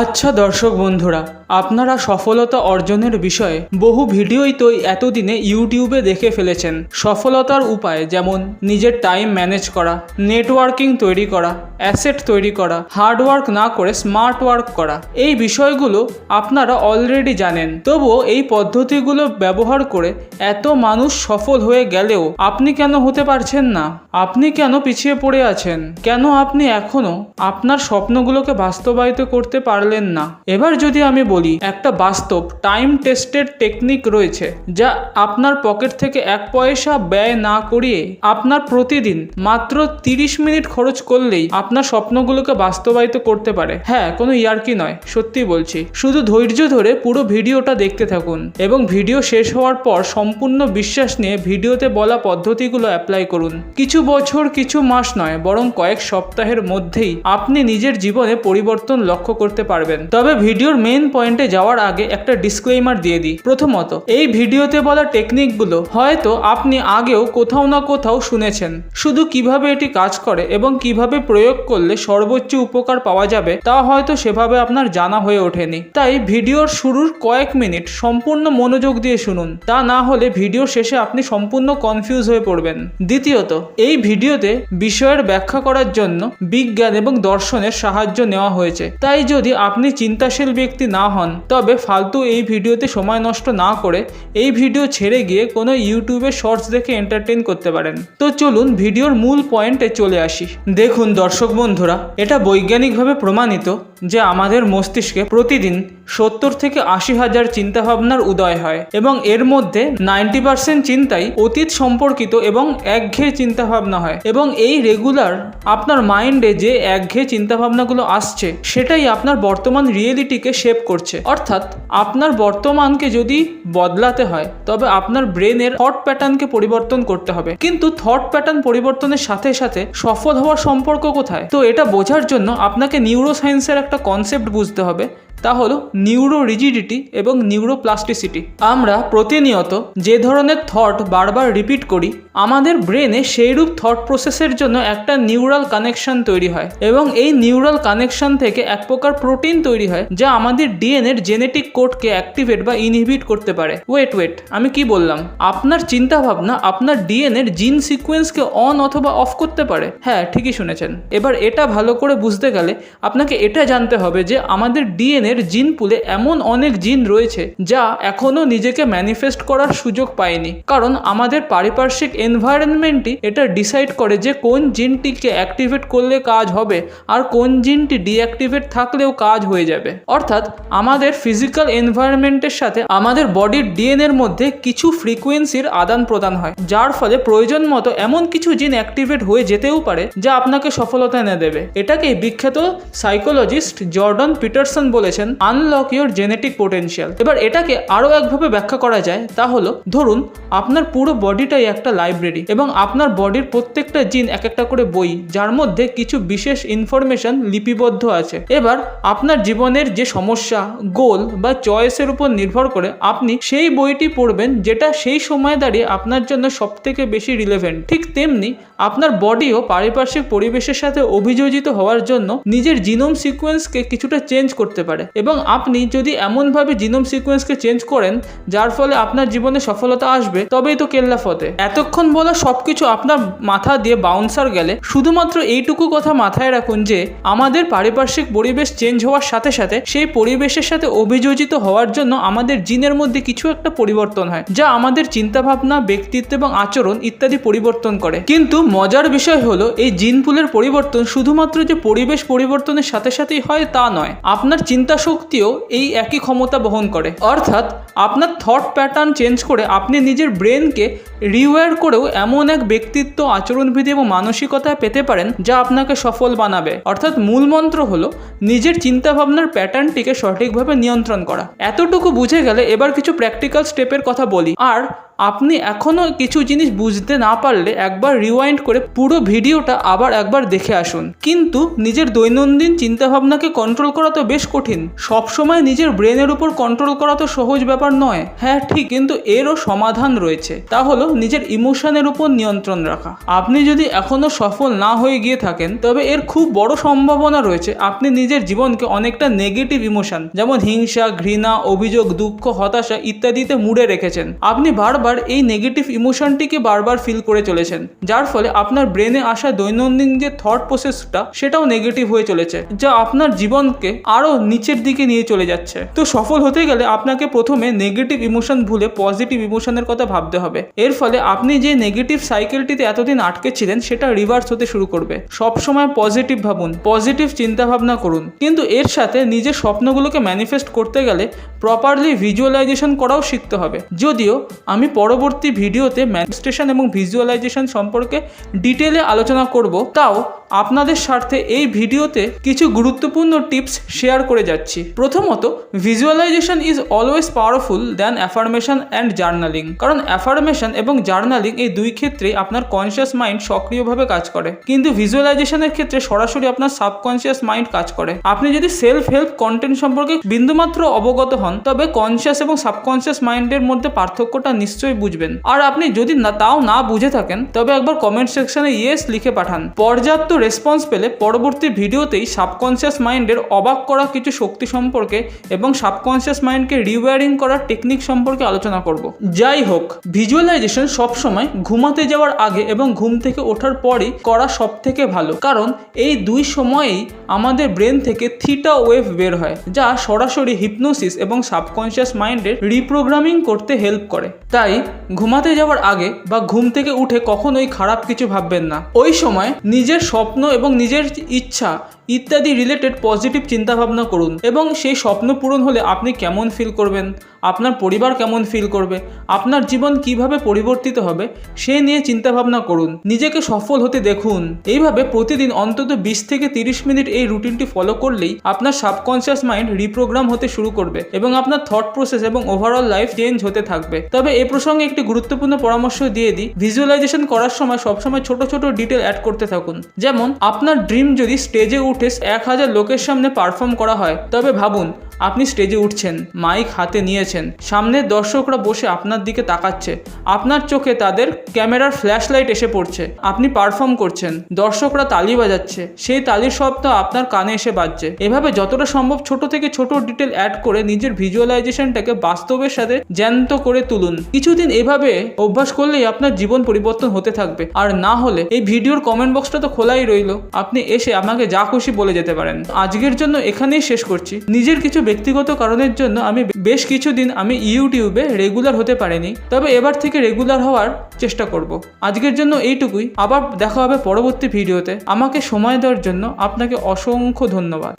আচ্ছা দর্শক বন্ধুরা, আপনারা সফলতা অর্জনের বিষয়ে বহু ভিডিওই তো এতদিনে ইউটিউবে দেখে ফেলেছেন। সফলতার উপায় যেমন নিজের টাইম ম্যানেজ করা নেটওয়ার্কিং তৈরি করা অ্যাসেট তৈরি করা হার্ডওয়ার্ক না করে স্মার্ট ওয়ার্ক করা, এই বিষয়গুলো আপনারা অলরেডি জানেন। তবুও এই পদ্ধতিগুলো ব্যবহার করে এত মানুষ সফল হয়ে গেলেও আপনি কেন হতে পারছেন না? আপনি কেন পিছিয়ে পড়ে আছেন? কেন আপনি এখনও আপনার স্বপ্নগুলোকে বাস্তবায়িত করতে পারলেন না। এবার যদি আমি বলি, একটা বাস্তব টাইম টেস্টেড টেকনিক রয়েছে, যা আপনার পকেট থেকে এক পয়সা ব্যয় না করিয়ে আপনার প্রতিদিন মাত্র তিরিশ মিনিট খরচ করলেই আপনার স্বপ্নগুলোকে বাস্তবায়িত করতে পারে। হ্যাঁ কোনো ইয়ার্কি নয়, সত্যি বলছি। শুধু ধৈর্য ধরে পুরো ভিডিওটা দেখতে থাকুন এবং ভিডিও শেষ হওয়ার পর সম্পূর্ণ বিশ্বাস নিয়ে ভিডিওতে বলা পদ্ধতিগুলো অ্যাপ্লাই করুন। কিছু বছর, কিছু মাস নয়, বরং কয়েক সপ্তাহের মধ্যেই আপনি নিজের জীবনে পরিবর্তন লক্ষ্য করতে পারবেন। তবে ভিডিওর মেইন পয়েন্টে যাওয়ার আগে একটা ডিসক্লেইমার দিয়ে দিই। প্রথমত, এই ভিডিওতে বলা টেকনিকগুলো হয়তো আপনি আগেও কোথাও না কোথাও শুনেছেন। শুধু কীভাবে এটি কাজ করে এবং কীভাবে প্রয়োগ করলে সর্বোচ্চ উপকার পাওয়া যাবে তা হয়তো সেভাবে আপনার জানা হয়ে ওঠেনি। তাই ভিডিওর শুরুর কয়েক মিনিট সম্পূর্ণ মনোযোগ দিয়ে শুনুন। তা না হলে ভিডিও শেষে আপনি সম্পূর্ণ কনফিউজ হয়ে পড়বেন। দ্বিতীয়ত, এই ভিডিওতে বিষয়ের ব্যাখ্যা করার জন্য বিজ্ঞান এবং দর্শনের সাহায্য নেওয়া হয়েছে। তাই যদি আপনি চিন্তাশীল ব্যক্তি না হন, তবে ফালতু এই ভিডিওতে সময় নষ্ট না করে এই ভিডিও ছেড়ে গিয়ে কোনো ইউটিউবে শর্টস দেখে এন্টারটেইন করতে পারেন। তো চলুন ভিডিওর মূল পয়েন্টে চলে আসি। দেখুন দর্শক বন্ধুরা, এটা বৈজ্ঞানিকভাবে প্রমাণিত যে আমাদের মস্তিষ্কে প্রতিদিন সত্তর থেকে আশি হাজার চিন্তাভাবনার উদয় হয় এবং এর মধ্যে নাইনটি পার্সেন্ট চিন্তাই অতীত সম্পর্কিত এবং একঘেয়ে চিন্তাভাবনা হয় এবং এই রেগুলার আপনার মাইন্ডে যে একঘেয়ে চিন্তাভাবনাগুলো আসছে, সেটাই আপনার বর্তমান রিয়েলিটিকে শেপ করছে। অর্থাৎ, আপনার বর্তমানকে যদি বদলাতে হয়, তবে আপনার ব্রেনের থট প্যাটার্নকে পরিবর্তন করতে হবে। কিন্তু থট প্যাটার্ন পরিবর্তনের সাথে সাথে সফল হওয়ার সম্পর্ক কোথায়? তো এটা বোঝার জন্য আপনাকে নিউরোসায়েন্সের একটা কনসেপ্ট বুঝতে হবে। তা হলো নিউরো রিজিডিটি এবং নিউরোপ্লাস্টিসিটি। আমরা প্রতিনিয়ত যে ধরনের থট বারবার রিপিট করি, আমাদের ব্রেনে সেইরূপ থট প্রসেসের জন্য একটা নিউরাল কানেকশন তৈরি হয় এবং এই নিউরাল কানেকশন থেকে এক প্রকার প্রোটিন তৈরি হয় যা আমাদের ডিএনএর জেনেটিক কোডকে অ্যাক্টিভেট বা ইনহিবিট করতে পারে। ওয়েট ওয়েট আমি কি বললাম? আপনার চিন্তা ভাবনা আপনার ডিএনএর জিন সিকোয়েন্সকে অন অথবা অফ করতে পারে? হ্যাঁ ঠিকই শুনেছেন। এবার এটা ভালো করে বুঝতে গেলে আপনাকে এটা জানতে হবে যে আমাদের ডিএনএ এর জিন পুলে এমন অনেক জিন রয়েছে যা এখনও নিজেকে ম্যানিফেস্ট করার সুযোগ পায়নি। কারণ আমাদের পারিপার্শ্বিক এনভায়রনমেন্টই এটা ডিসাইড করে যে কোন জিনটিকে অ্যাক্টিভেট করলে কাজ হবে আর কোন জিনটি ডিঅ্যাক্টিভেট থাকলেও কাজ হয়ে যাবে। অর্থাৎ আমাদের ফিজিক্যাল এনভায়রনমেন্টের সাথে আমাদের বডির ডিএনএর মধ্যে কিছু ফ্রিকোয়েন্সির আদান প্রদান হয়, যার ফলে প্রয়োজন মতো এমন কিছু জিন অ্যাক্টিভেট হয়ে যেতেও পারে যা আপনাকে সফলতা এনে দেবে। এটাকে বিখ্যাত সাইকোলজিস্ট জর্ডন পিটারসন বলেছেন। আনলক ইউর জেনেটিক পোটেনশিয়াল এবার এটাকে আরও একভাবে ব্যাখ্যা করা যায়, তা হলো, ধরুন, আপনার পুরো বডিটাই একটা লাইব্রেরি এবং আপনার বডির প্রত্যেকটা জিন এক একটা করে বই, যার মধ্যে কিছু বিশেষ ইনফরমেশন লিপিবদ্ধ আছে। এবার আপনার জীবনের যে সমস্যা গোল বা চয়েসের উপর নির্ভর করে আপনি সেই বইটি পড়বেন যেটা সেই সময় দাঁড়িয়ে আপনার জন্য সব থেকে বেশি রিলেভেন্ট ঠিক তেমনি আপনার বডিও পারিপার্শ্বিক পরিবেশের সাথে অভিযোজিত হওয়ার জন্য নিজের জিনোম সিকোয়েন্সকে কিছুটা চেঞ্জ করতে পারে। এবং আপনি যদি এমনভাবে জিনোম সিকোয়েন্সকে চেঞ্জ করেন, যার ফলে আপনার জীবনে সফলতা আসবে, তবেই তো কেল্লা ফতে। এতক্ষণ বলা সবকিছু আপনার মাথা দিয়ে বাউন্সার গেলে, শুধুমাত্র এইটুকু কথা মাথায় রাখুন যে, আমাদের পারিপার্শ্বিক পরিবেশ চেঞ্জ হওয়ার সাথে সাথে, সেই পরিবেশের সাথে অভিযোজিত হওয়ার জন্য আমাদের জিনের মধ্যে কিছু একটা পরিবর্তন হয়, যা আমাদের চিন্তাভাবনা, ব্যক্তিত্ব এবং আচরণ ইত্যাদি পরিবর্তন করে। কিন্তু মজার বিষয় হলো, এই জিন পুলের পরিবর্তন শুধুমাত্র যে পরিবেশ পরিবর্তনের সাথে সাথেই হয় তা নয়। আপনার চিন্তা শক্তিও এই একই ক্ষমতা বহন করে। অর্থাৎ আপনার থট প্যাটার্ন চেঞ্জ করে আপনি নিজের ব্রেনকে রিওয়ার করেও এমন এক ব্যক্তিত্ব, আচরণবিধি এবং মানসিকতা পেতে পারেন যা আপনাকে সফল বানাবে। অর্থাৎ মূল মন্ত্র হলো নিজের চিন্তাভাবনার প্যাটার্নটিকে সঠিকভাবে নিয়ন্ত্রণ করা। এতটুকু বুঝে গেলে এবার কিছু প্র্যাকটিক্যাল স্টেপের কথা বলি। আর আপনি এখনও কিছু জিনিস বুঝতে না পারলে একবার রিওয়াইন্ড করে পুরো ভিডিওটা আবার একবার দেখে আসুন। কিন্তু নিজের দৈনন্দিন চিন্তাভাবনাকে কন্ট্রোল করা তো বেশ কঠিন। সবসময় নিজের ব্রেনের উপর কন্ট্রোল করা তো সহজ ব্যাপার নয়। হ্যাঁ ঠিক, কিন্তু এরও সমাধান রয়েছে। তা হলো নিজের ইমোশনের উপর নিয়ন্ত্রণ রাখা। আপনি যদি এখনও সফল না হয়ে গিয়ে থাকেন, তবে এর খুব বড় সম্ভাবনা রয়েছে। আপনি নিজের জীবনকে অনেকটা নেগেটিভ ইমোশন যেমন হিংসা, ঘৃণা, অভিযোগ, দুঃখ, হতাশা ইত্যাদিতে মুড়ে রেখেছেন। আপনি বারবার এই নেগেটিভ ইমোশনটিকে বারবার ফিল করে চলেছেন, যার ফলে আপনার ব্রেনে আসা দৈনন্দিন যে থট প্রসেসটা সেটাও নেগেটিভ হয়ে চলেছে, যা আপনার জীবনকে আরও নিচের দিকে নিয়ে চলে যাচ্ছে। তো সফল হতে গেলে আপনাকে প্রথমে নেগেটিভ ইমোশন ভুলে পজিটিভ ইমোশনের কথা ভাবতে হবে। এর ফলে আপনি যে নেগেটিভ সাইকেলটিতে এতদিন আটকে ছিলেন, সেটা রিভার্স হতে শুরু করবে। সবসময় পজিটিভ ভাবুন পজিটিভ চিন্তা ভাবনা করুন। কিন্তু এর সাথে নিজের স্বপ্নগুলোকে ম্যানিফেস্ট করতে গেলে প্রপারলি ভিজুয়ালাইজেশন করাও শিখতে হবে। যদিও আমি পরবর্তী ভিডিওতে ম্যানিফেস্টেশন এবং ভিজুয়ালাইজেশন সম্পর্কে ডিটেলে আলোচনা করব। তাও আপনাদের স্বার্থে এই ভিডিওতে কিছু গুরুত্বপূর্ণ টিপস শেয়ার করে যাচ্ছি। প্রথমত visualisation is always powerful than affirmation and journaling কারণ অ্যাফার্মেশন এবং জার্নালিং এই দুই ক্ষেত্রে আপনার কনসিয়াস মাইন্ড সক্রিয়ভাবে কাজ করে। কিন্তু ভিজুয়ালাইজেশনের ক্ষেত্রে সরাসরি আপনার সাবকনসিয়াস মাইন্ড কাজ করে। আপনি যদি সেলফ হেল্প কন্টেন্ট সম্পর্কে বিন্দুমাত্র অবগত হন, তবে কনসিয়াস এবং সাবকনসিয়াস মাইন্ডের মধ্যে পার্থক্যটা নিশ্চয়ই বুঝবেন। আর আপনি যদি না, তাও না বুঝে থাকেন, তবে একবার কমেন্ট সেকশনে ইয়েস লিখে পাঠান। পর্যাপ্ত রেসপন্স পেলে পরবর্তী ভিডিওতেই সাবকনসিয়াস মাইন্ডের অবাক করা কিছু শক্তি সম্পর্কে এবং সাবকনসিয়াস মাইন্ডকে রিওয়ারিং করার টেকনিক সম্পর্কে আলোচনা করব। যাই হোক ভিজুয়ালাইজেশন সবসময় ঘুমাতে যাওয়ার আগে এবং ঘুম থেকে ওঠার পরই করা সব থেকে ভালো। কারণ এই দুই সময়েই আমাদের ব্রেন থেকে থিটা ওয়েভ বের হয়, যা সরাসরি হিপনোসিস এবং সাবকনসিয়াস মাইন্ডের রিপ্রোগ্রামিং করতে হেল্প করে। তাই ঘুমাতে যাওয়ার আগে বা ঘুম থেকে উঠে কখনোই খারাপ কিছু ভাববেন না। ওই সময় নিজের স্বপ্ন এবং নিজের ইচ্ছা ইত্যাদি রিলেটেড পজিটিভ চিন্তাভাবনা করুন এবং সেই স্বপ্ন পূরণ হলে আপনি কেমন ফিল করবেন? আপনার পরিবার কেমন ফিল করবে? আপনার জীবন কীভাবে পরিবর্তিত হবে? সে নিয়ে চিন্তাভাবনা করুন। নিজেকে সফল হতে দেখুন। এইভাবে প্রতিদিন অন্তত বিশ থেকে তিরিশ মিনিট এই রুটিনটি ফলো করলেই আপনার সাবকনসিয়াস মাইন্ড রিপ্রোগ্রাম হতে শুরু করবে এবং আপনার থট প্রসেস এবং ওভারঅল লাইফ চেঞ্জ হতে থাকবে। তবে এ প্রসঙ্গে একটি গুরুত্বপূর্ণ পরামর্শ দিয়ে দিই। ভিজুয়ালাইজেশন করার সময় সবসময় ছোট ছোট ডিটেল অ্যাড করতে থাকুন। যেমন, আপনার ড্রিম যদি স্টেজে উঠে এক হাজার লোকের সামনে পারফর্ম করা হয়, তবে ভাবুন আপনি স্টেজে উঠছেন মাইক হাতে নিয়েছেন সামনের দর্শকরা বসে আপনার দিকে তাকাচ্ছে, আপনার চোখে তাদের ক্যামেরার ফ্ল্যাশ লাইট এসে পড়ছে, আপনি পারফর্ম করছেন, দর্শকরা তালি বাজাচ্ছে, সেই তালির শব্দ আপনার কানে এসে বাজছে। এভাবে যতটা সম্ভব ছোট থেকে ছোট ডিটেল অ্যাড করে নিজের ভিজুয়ালাইজেশনটাকে বাস্তবের সাথে জ্যান্ত করে তুলুন। কিছুদিন এভাবে অভ্যাস করলেই আপনার জীবন পরিবর্তন হতে থাকবে। আর না হলে এই ভিডিওর কমেন্ট বক্সটা তো খোলাই রইল। আপনি এসে আমাকে যা খুশি বলে যেতে পারেন। আজকের জন্য এখানেই শেষ করছি। নিজের কিছু ব্যক্তিগত কারণের জন্য আমি বেশ কিছুদিন আমি ইউটিউবে রেগুলার হতে পারিনি। তবে এবার থেকে রেগুলার হওয়ার চেষ্টা করব। আজকের জন্য এইটুকুই। আবার দেখা হবে পরবর্তী ভিডিওতে। আমাকে সময় দেওয়ার জন্য আপনাকে অসংখ্য ধন্যবাদ।